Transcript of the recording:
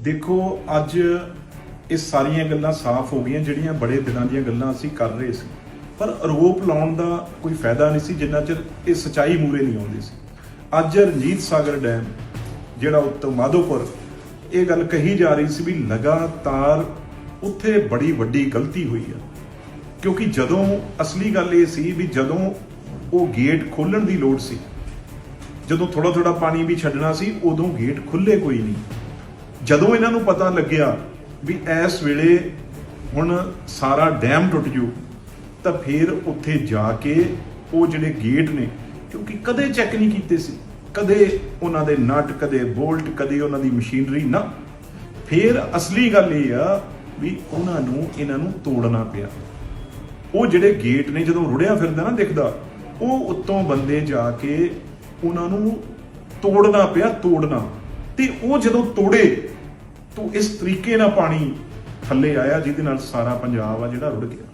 ਦੇਖੋ, ਅੱਜ ਇਹ ਸਾਰੀਆਂ ਗੱਲਾਂ ਸਾਫ਼ ਹੋ ਗਈਆਂ, ਜਿਹੜੀਆਂ ਬੜੇ ਦਿਨਾਂ ਦੀਆਂ ਗੱਲਾਂ ਅਸੀਂ ਕਰ ਰਹੇ ਸੀ। ਪਰ ਆਰੋਪ ਲਾਉਣ ਦਾ ਕੋਈ ਫਾਇਦਾ ਨਹੀਂ ਸੀ, ਜਿੰਨਾ ਚਿਰ ਇਹ ਸਚਾਈ ਮੂਰੇ ਨਹੀਂ ਆਉਂਦੀ ਸੀ। ਅੱਜ ਰਣਜੀਤ ਸਾਗਰ ਡੈਮ, ਜਿਹੜਾ ਉੱਤੋਂ ਮਾਧੋਪੁਰ, ਇਹ ਗੱਲ ਕਹੀ ਜਾ ਰਹੀ ਸੀ ਵੀ ਲਗਾਤਾਰ ਉੱਥੇ ਬੜੀ ਵੱਡੀ ਗਲਤੀ ਹੋਈ ਆ। ਕਿਉਂਕਿ ਜਦੋਂ ਅਸਲੀ ਗੱਲ ਇਹ ਸੀ ਵੀ ਜਦੋਂ ਉਹ ਗੇਟ ਖੋਲਣ ਦੀ ਲੋੜ ਸੀ, ਜਦੋਂ ਥੋੜਾ ਥੋੜਾ ਪਾਣੀ ਵੀ ਛੱਡਣਾ ਸੀ, ਉਦੋਂ ਗੇਟ ਖੁੱਲੇ ਕੋਈ ਨਹੀਂ। ਜਦੋਂ ਇਹਨਾਂ ਨੂੰ ਪਤਾ ਲੱਗਿਆ ਵੀ ਇਸ ਵੇਲੇ ਹੁਣ ਸਾਰਾ ਡੈਮ ਟੁੱਟ ਜੂ, ਤਾਂ ਫਿਰ ਉੱਥੇ ਜਾ ਕੇ ਉਹ ਜਿਹੜੇ ਗੇਟ ਨੇ, ਕਿਉਂਕਿ ਕਦੇ ਚੈੱਕ ਨਹੀਂ ਕੀਤੇ ਸੀ, ਕਦੇ ਉਹਨਾਂ ਦੇ ਨਟ, ਕਦੇ ਬੋਲਟ, ਕਦੇ ਉਹਨਾਂ ਦੀ ਮਸ਼ੀਨਰੀ, ਨਾ। ਫਿਰ ਅਸਲੀ ਗੱਲ ਇਹ ਆ ਵੀ ਉਹਨਾਂ ਨੂੰ, ਇਹਨਾਂ ਨੂੰ ਤੋੜਨਾ ਪਿਆ। ਉਹ ਜਿਹੜੇ ਗੇਟ ਨੇ, ਜਦੋਂ ਰੁੜਿਆ ਫਿਰਦਾ ਨਾ ਦਿਖਦਾ, ਉਹ ਉੱਤੋਂ ਬੰਦੇ ਜਾ ਕੇ ਉਹਨਾਂ ਨੂੰ ਤੋੜਨਾ ਪਿਆ, ਤੋੜਨਾ। ਤੇ ਉਹ ਜਦੋਂ ਤੋੜੇ, ਤਾਂ ਇਸ ਤਰੀਕੇ ਨਾਲ ਪਾਣੀ ਥੱਲੇ ਆਇਆ, ਜਿਹਦੇ ਨਾਲ ਸਾਰਾ ਪੰਜਾਬ ਆ ਜਿਹੜਾ ਰੁੜ ਗਿਆ।